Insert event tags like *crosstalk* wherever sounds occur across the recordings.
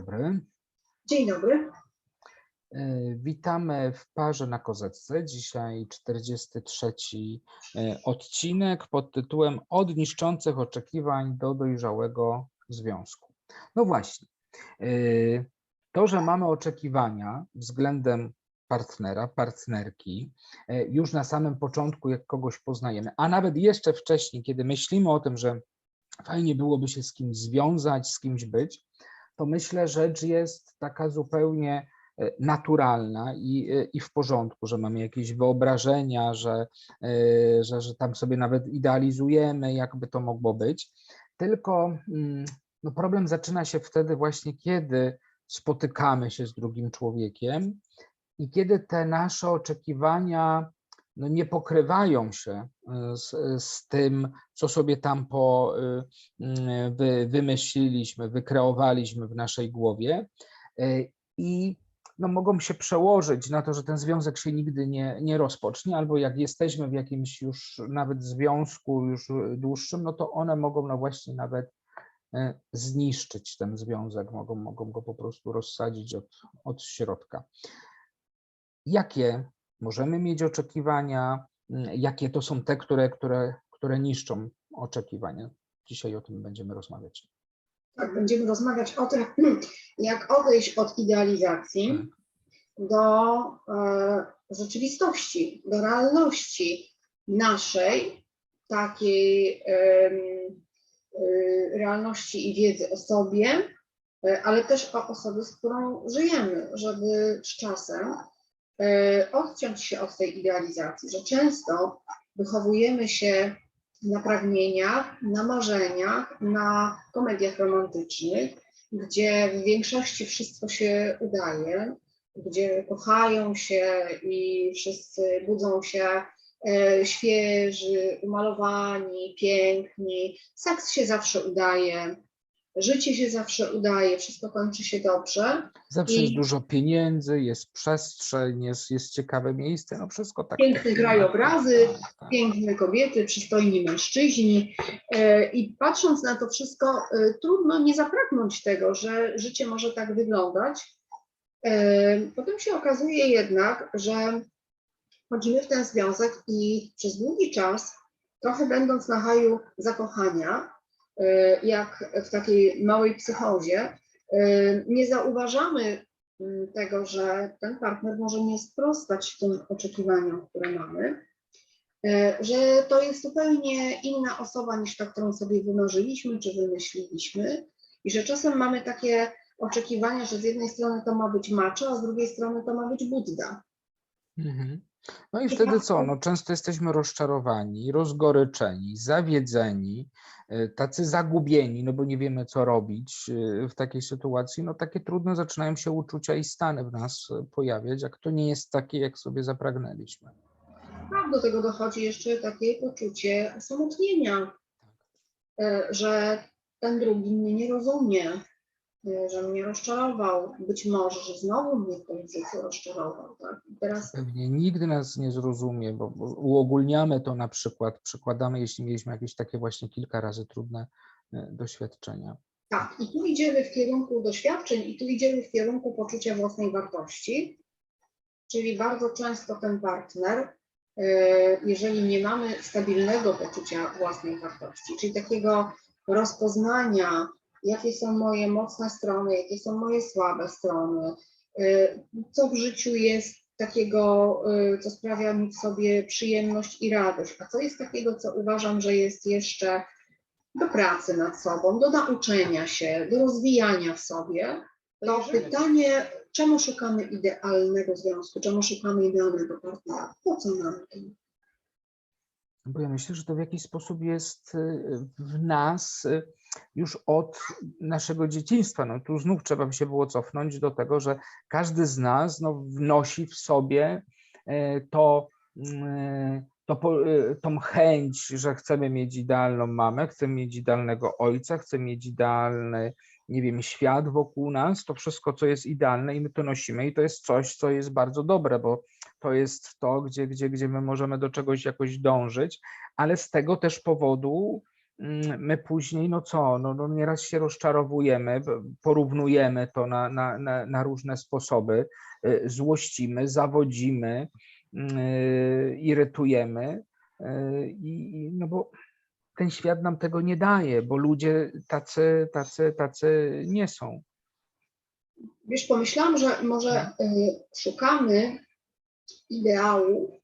Dzień dobry. Dzień dobry. E, Witamy w parze na kozetce. Dzisiaj 43 e, odcinek pod tytułem Od niszczących oczekiwań do dojrzałego związku. No właśnie. e, To, że mamy oczekiwania względem partnera, partnerki, już na samym początku, jak kogoś poznajemy, a nawet jeszcze wcześniej, kiedy myślimy o tym, że fajnie byłoby się z kimś związać, z kimś być, to myślę, rzecz jest taka zupełnie e, naturalna i, e, i w porządku, że mamy jakieś wyobrażenia, że, e, że, że tam sobie nawet idealizujemy, jakby to mogło być. Tylko mm, no problem zaczyna się wtedy właśnie, kiedy spotykamy się z drugim człowiekiem i kiedy te nasze oczekiwania no, nie pokrywają się e, z, z tym, co sobie tam po, y, mm, wy, wymyśliliśmy, wykreowaliśmy w naszej głowie e, i no, mogą się przełożyć na to, że ten związek się nigdy nie, nie rozpocznie, albo jak jesteśmy w jakimś już nawet związku już dłuższym, no to one mogą no właśnie nawet e, zniszczyć ten związek, mogą, mogą go po prostu rozsadzić od, od środka. Jakie możemy mieć oczekiwania, mm, jakie to są te, które, które, które niszczą oczekiwania? Dzisiaj o tym będziemy rozmawiać. Tak, będziemy rozmawiać o tym, *clears throat* jak odejść od idealizacji Tak. do e, rzeczywistości, do realności naszej, takiej e, realności i wiedzy o sobie, e, ale też o osobie, z którą żyjemy, żeby z czasem odciąć się od tej idealizacji, że często wychowujemy się na pragnieniach, na marzeniach, na komediach romantycznych, gdzie w większości wszystko się udaje, gdzie kochają się i wszyscy budzą się e, świeży, umalowani, piękni. Seks się zawsze udaje, życie się zawsze udaje, wszystko kończy się dobrze. Zawsze I- jest dużo pieniędzy, jest przestrzeń, jest, jest ciekawe miejsce, no wszystko tak. Piękne tak, krajobrazy, tak, tak. piękne kobiety, przystojni mężczyźni. E, I patrząc na to wszystko, e, trudno nie zapragnąć tego, że życie może tak wyglądać. E, Potem się okazuje jednak, że wchodzimy w ten związek i przez długi czas, trochę będąc na haju zakochania, jak w takiej małej psychozie, e, nie zauważamy m, tego, że ten partner może nie sprostać tym oczekiwaniom, które mamy, e, że to jest zupełnie inna osoba niż ta, którą sobie wymarzyliśmy czy wymyśliliśmy i że czasem mamy takie oczekiwania, że z jednej strony to ma być maczo, a z drugiej strony to ma być Budda. Mhm. No i wtedy tak co? No często jesteśmy rozczarowani, rozgoryczeni, zawiedzeni, e, tacy zagubieni, no bo nie wiemy co robić e, w takiej sytuacji. No takie trudne zaczynają się uczucia i stany w nas e, pojawiać, jak to nie jest takie, jak sobie zapragnęliśmy. Tak, do tego dochodzi jeszcze takie poczucie osamotnienia, e, że ten drugi mnie nie rozumie, że mnie rozczarował. Być może, że znowu mnie w życiu rozczarował. Tak? Teraz Pewnie nigdy nas nie zrozumie, bo, bo uogólniamy to na przykład, przykładamy, jeśli mieliśmy jakieś takie właśnie kilka razy trudne e, doświadczenia. tak, i tu idziemy w kierunku doświadczeń, i tu idziemy w kierunku poczucia własnej wartości. Czyli bardzo często ten partner, e, jeżeli nie mamy stabilnego poczucia własnej wartości, czyli takiego rozpoznania, jakie są moje mocne strony, jakie są moje słabe strony, e, co w życiu jest takiego, e, co sprawia mi w sobie przyjemność i radość, a co jest takiego, co uważam, że jest jeszcze do pracy nad sobą, do nauczenia się, do rozwijania w sobie, to pytanie, czemu szukamy idealnego związku, czemu szukamy idealnego partnera, po co nam to? Bo ja myślę, że to w jakiś sposób jest y, w nas y, już od naszego dzieciństwa. No tu znów trzeba by się było cofnąć do tego, że każdy z nas no, wnosi w sobie e, to, to, y, tą chęć, że chcemy mieć idealną mamę, chcemy mieć idealnego ojca, chcemy mieć idealny, nie wiem, świat wokół nas, to wszystko, co jest idealne i my to nosimy i to jest coś, co jest bardzo dobre, bo to jest to, gdzie, gdzie, gdzie my możemy do czegoś jakoś dążyć, ale z tego też powodu mm, my później, no co, no, no nieraz się rozczarowujemy, porównujemy to na, na, na, na różne sposoby, y, złościmy, zawodzimy, y, irytujemy, y, i, no bo ten świat nam tego nie daje, bo ludzie tacy, tacy, tacy nie są. Wiesz, pomyślałam, że może y, szukamy ideału,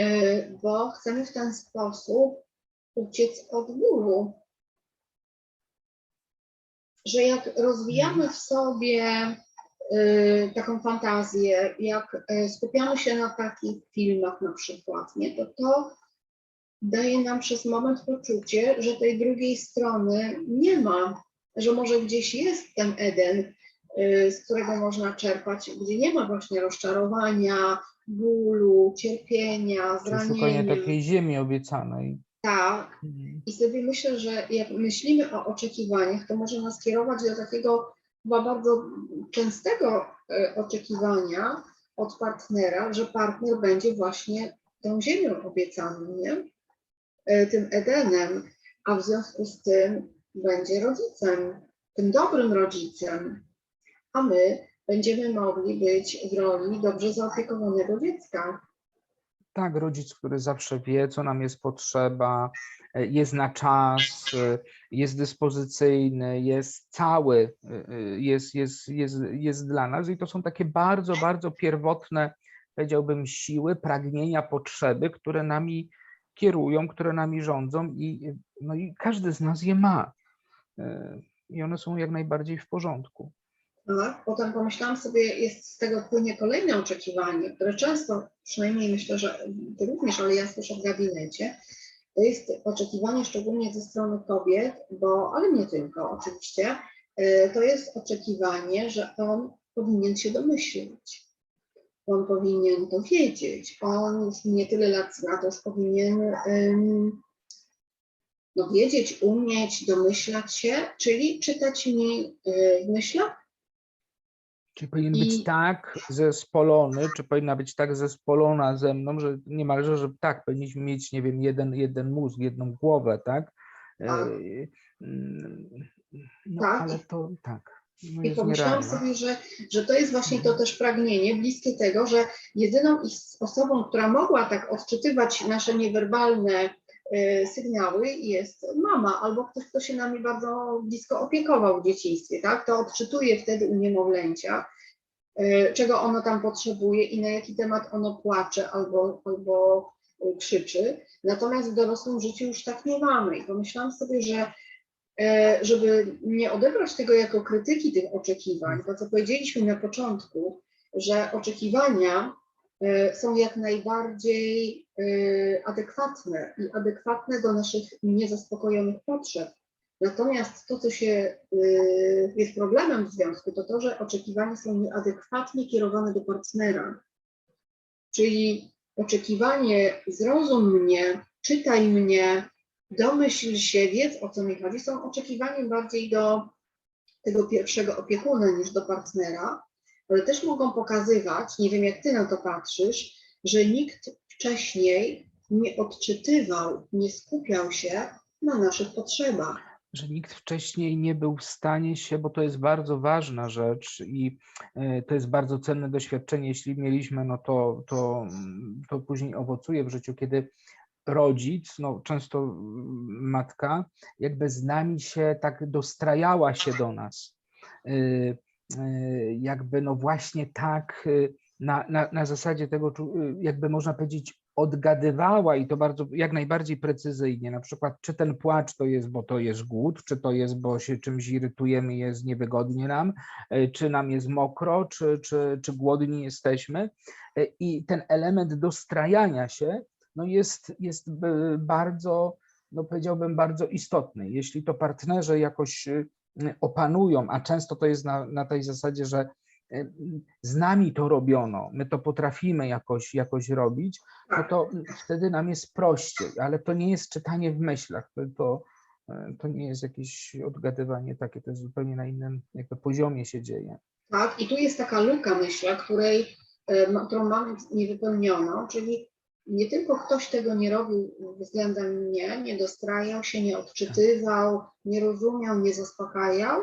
y, bo chcemy w ten sposób uciec od bólu. Że jak rozwijamy w sobie y, taką fantazję, jak y, skupiamy się na takich filmach na przykład, nie, to to daje nam przez moment poczucie, że tej drugiej strony nie ma, że może gdzieś jest ten Eden, z którego można czerpać, gdzie nie ma właśnie rozczarowania, bólu, cierpienia, Czy szukanie zranienia. takiej ziemi obiecanej. Tak. Mhm. I sobie myślę, że jak myślimy o oczekiwaniach, to może nas kierować do takiego chyba bardzo częstego e, oczekiwania od partnera, że partner będzie właśnie tą ziemią obiecaną, nie? E, Tym Edenem, a w związku z tym będzie rodzicem, tym dobrym rodzicem, a my będziemy mogli być w roli dobrze zaopiekowanego dziecka. Tak, rodzic, który zawsze wie, co nam jest potrzeba, jest na czas, jest dyspozycyjny, jest cały, jest, jest, jest, jest dla nas. I to są takie bardzo, bardzo pierwotne, powiedziałbym, siły, pragnienia, potrzeby, które nami kierują, które nami rządzą i, no i każdy z nas je ma. I one są jak najbardziej w porządku. Tak, potem pomyślałam sobie, jest z tego płynie kolejne oczekiwanie, które często, przynajmniej myślę, że ty również, ale ja słyszę w gabinecie, to jest oczekiwanie szczególnie ze strony kobiet, bo, ale nie tylko oczywiście, y, to jest oczekiwanie, że on powinien się domyślić. On powinien to wiedzieć. On nie tyle lat zna, to już powinien ym, no, wiedzieć, umieć, domyślać się, czyli czytać mi y, w myślach, Czy powinien I- być tak zespolony, czy powinna być tak zespolona ze mną, że niemalże, że tak, powinniśmy mieć, nie wiem, jeden, jeden mózg, jedną głowę, tak? Tak. Yy, mm, No, Tak. ale to tak. No I pomyślałam sobie, że, że to jest właśnie to też pragnienie bliskie tego, że jedyną osobą, która mogła tak odczytywać nasze niewerbalne sygnały jest mama albo ktoś, kto się nami bardzo blisko opiekował w dzieciństwie, tak? To odczytuje wtedy u niemowlęcia, y, czego ono tam potrzebuje i na jaki temat ono płacze albo, albo y, krzyczy. Natomiast w dorosłym życiu już tak nie mamy. I pomyślałam sobie, że żeby nie odebrać tego jako krytyki tych oczekiwań, to co powiedzieliśmy na początku, że oczekiwania są jak najbardziej e, adekwatne i adekwatne do naszych niezaspokojonych potrzeb. Natomiast to, co się e, jest problemem w związku, to to, że oczekiwania są nieadekwatnie kierowane do partnera. Czyli oczekiwanie zrozum mnie, czytaj mnie, domyśl się, wiedz o co mi chodzi, są oczekiwaniem bardziej do tego pierwszego opiekuna niż do partnera, ale też mogą pokazywać, nie wiem jak ty na to patrzysz, że nikt wcześniej nie odczytywał, nie skupiał się na naszych potrzebach. że nikt wcześniej nie był w stanie się, bo to jest bardzo ważna rzecz i e, to jest bardzo cenne doświadczenie. Jeśli mieliśmy, no to, to, mm, to później owocuje w życiu, kiedy rodzic, no często mm, matka, jakby z nami się tak dostrajała się do nas. Y, Jakby no właśnie tak y, na, na, na zasadzie tego, y, jakby można powiedzieć, odgadywała i to bardzo, jak najbardziej precyzyjnie, na przykład czy ten płacz to jest, bo to jest głód, czy to jest, bo się czymś irytujemy jest niewygodnie nam, e, czy nam jest mokro, czy, czy, czy głodni jesteśmy. E, I ten element dostrajania się no jest, jest bardzo, no powiedziałbym, bardzo istotny. Jeśli to partnerzy jakoś opanują, a często to jest na, na tej zasadzie, że y, z nami to robiono, my to potrafimy jakoś, jakoś robić, no Tak. to wtedy nam jest prościej, ale to nie jest czytanie w myślach, to, to, e, to nie jest jakieś odgadywanie takie, to jest zupełnie na innym jakby poziomie się dzieje. Tak? I tu jest taka luka, myślę, której, e, którą mamy niewypełnioną, czyli nie tylko ktoś tego nie robił względem mnie, nie dostrajał się, nie odczytywał, nie rozumiał, nie zaspokajał,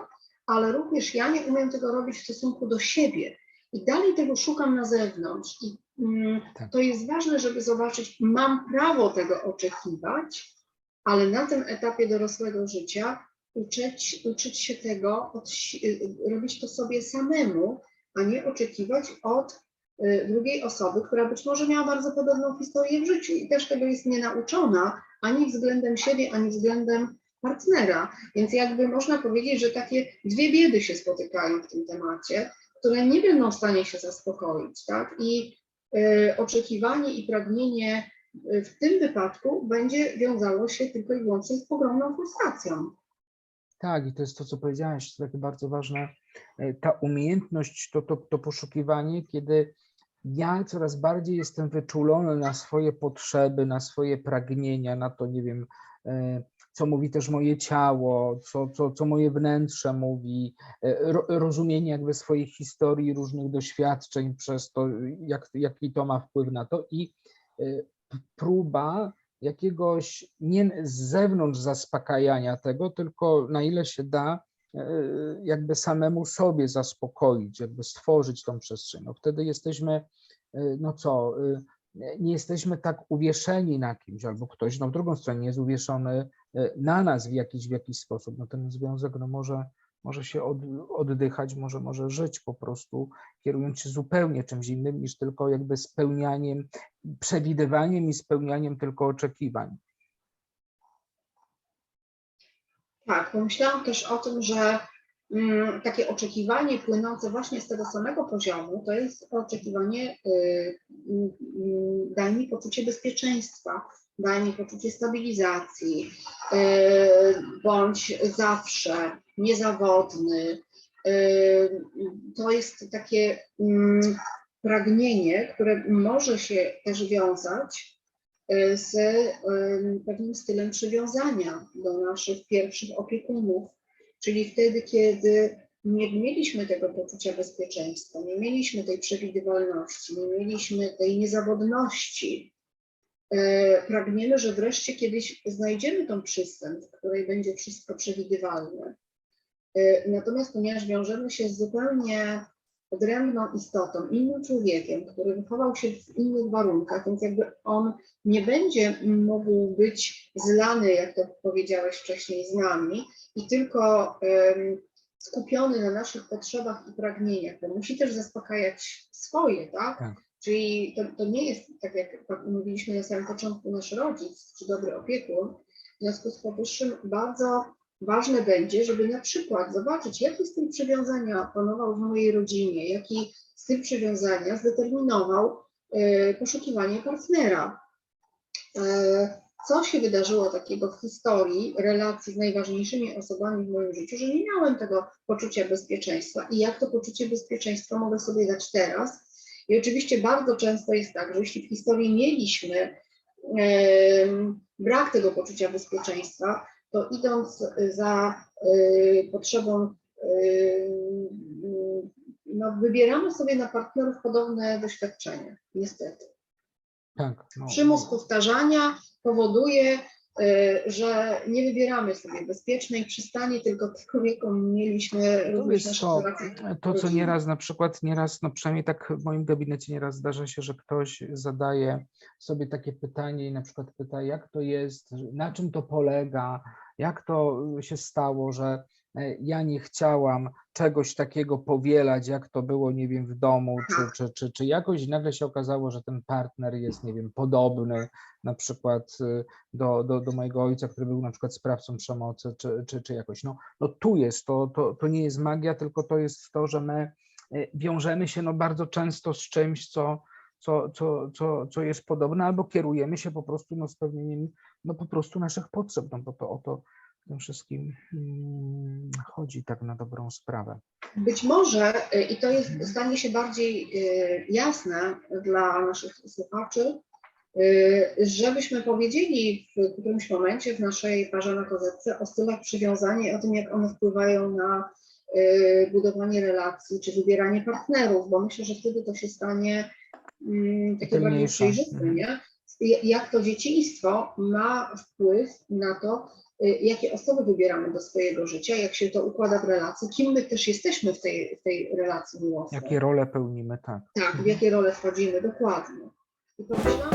ale również ja nie umiem tego robić w stosunku do siebie. I dalej tego szukam na zewnątrz. I mm, Tak. to jest ważne, żeby zobaczyć, mam prawo tego oczekiwać, ale na tym etapie dorosłego życia uczyć, uczyć się tego, od, si- y, robić to sobie samemu, a nie oczekiwać od y, drugiej osoby, która być może miała bardzo podobną historię w życiu i też tego jest nienauczona ani względem siebie, ani względem partnera. Więc jakby można powiedzieć, że takie dwie biedy się spotykają w tym temacie, które nie będą w stanie się zaspokoić, tak? I y, oczekiwanie i pragnienie y, w tym wypadku będzie wiązało się tylko i wyłącznie z ogromną frustracją. Tak, i to jest to, co powiedziałeś, to takie bardzo ważne, e, ta umiejętność, to, to, to poszukiwanie, kiedy ja coraz bardziej jestem wyczulony na swoje potrzeby, na swoje pragnienia, na to, nie wiem, e, co mówi też moje ciało, co, co, co moje wnętrze mówi, e, ro, rozumienie jakby swojej historii, różnych doświadczeń przez to, jak, jaki to ma wpływ na to i e, próba jakiegoś nie z zewnątrz zaspokajania tego, tylko na ile się da, jakby samemu sobie zaspokoić, jakby stworzyć tą przestrzeń. No wtedy jesteśmy, e, no co, e, nie jesteśmy tak uwieszeni na kimś, albo ktoś, no w drugą stronę jest uwieszony e, na nas w jakiś, w jakiś sposób. No ten związek no może, może się od, oddychać, może, może żyć po prostu, kierując się zupełnie czymś innym niż tylko jakby spełnianiem przewidywaniem i spełnianiem tylko oczekiwań. Tak, pomyślałam też o tym, że mm, takie oczekiwanie płynące właśnie z tego samego poziomu, to jest oczekiwanie, y, y, y, daj mi poczucie bezpieczeństwa, daj mi poczucie stabilizacji, y, bądź zawsze niezawodny. Y, to jest takie mm, pragnienie, które może się też wiązać z pewnym stylem przywiązania do naszych pierwszych opiekunów, czyli wtedy, kiedy nie mieliśmy tego poczucia bezpieczeństwa, nie mieliśmy tej przewidywalności, nie mieliśmy tej niezawodności. y, Pragniemy, że wreszcie kiedyś znajdziemy tą przystań, w której będzie wszystko przewidywalne. Y, Natomiast ponieważ wiążemy się z zupełnie odrębną istotą, innym człowiekiem, który wychował się w innych warunkach, więc jakby on nie będzie mógł być zlany, jak to powiedziałeś wcześniej, z nami i tylko em, skupiony na naszych potrzebach i pragnieniach, bo musi też zaspokajać swoje, tak? Tak. Czyli to, to nie jest, tak jak mówiliśmy na samym początku, nasz rodzic czy dobry opiekun. W związku z powyższym bardzo ważne będzie, żeby na przykład zobaczyć, jaki styl przywiązania panował w mojej rodzinie, jaki styl przywiązania zdeterminował e, poszukiwanie partnera. E, co się wydarzyło takiego w historii relacji z najważniejszymi osobami w moim życiu, że nie miałem tego poczucia bezpieczeństwa i jak to poczucie bezpieczeństwa mogę sobie dać teraz. I oczywiście bardzo często jest tak, że jeśli w historii mieliśmy brak tego poczucia bezpieczeństwa, to idąc za y, potrzebą, y, no, wybieramy sobie na partnerów podobne doświadczenia, niestety. Tak. No, Przymus powtarzania powoduje, y, że nie wybieramy sobie bezpiecznej przystani, tylko tylko mieliśmy również nasze to, to, co nieraz na przykład, nieraz, no przynajmniej tak w moim gabinecie nieraz zdarza się, że ktoś zadaje sobie takie pytanie i na przykład pyta, jak to jest, na czym to polega, jak to się stało, że ja nie chciałam czegoś takiego powielać, jak to było, nie wiem, w domu, czy, czy, czy, czy jakoś nagle się okazało, że ten partner jest, nie wiem, podobny na przykład y, do, do, do mojego ojca, który był na przykład sprawcą przemocy, czy, czy, czy jakoś. No, no tu jest, to, to, to nie jest magia, tylko to jest to, że my y, wiążemy się no bardzo często z czymś, co, co, co, co, co jest podobne, albo kierujemy się po prostu no, spełnieniem no, po prostu naszych potrzeb, no bo to o to tym wszystkim mm, chodzi tak na dobrą sprawę. Być może, y, i to jest, stanie się bardziej y, jasne dla naszych słuchaczy, y, żebyśmy powiedzieli w którymś momencie w naszej parze na kozetce o stylach przywiązania i o tym, jak one wpływają na budowanie relacji czy wybieranie partnerów, bo myślę, że wtedy to się stanie mm, takie bardziej przejrzyste, nie? jak to dzieciństwo ma wpływ na to, jakie osoby wybieramy do swojego życia, jak się to układa w relacji, kim my też jesteśmy w tej, w tej relacji miłosnej. Jakie role pełnimy, tak. Tak, w jakie role wchodzimy, dokładnie. I pomyślałam,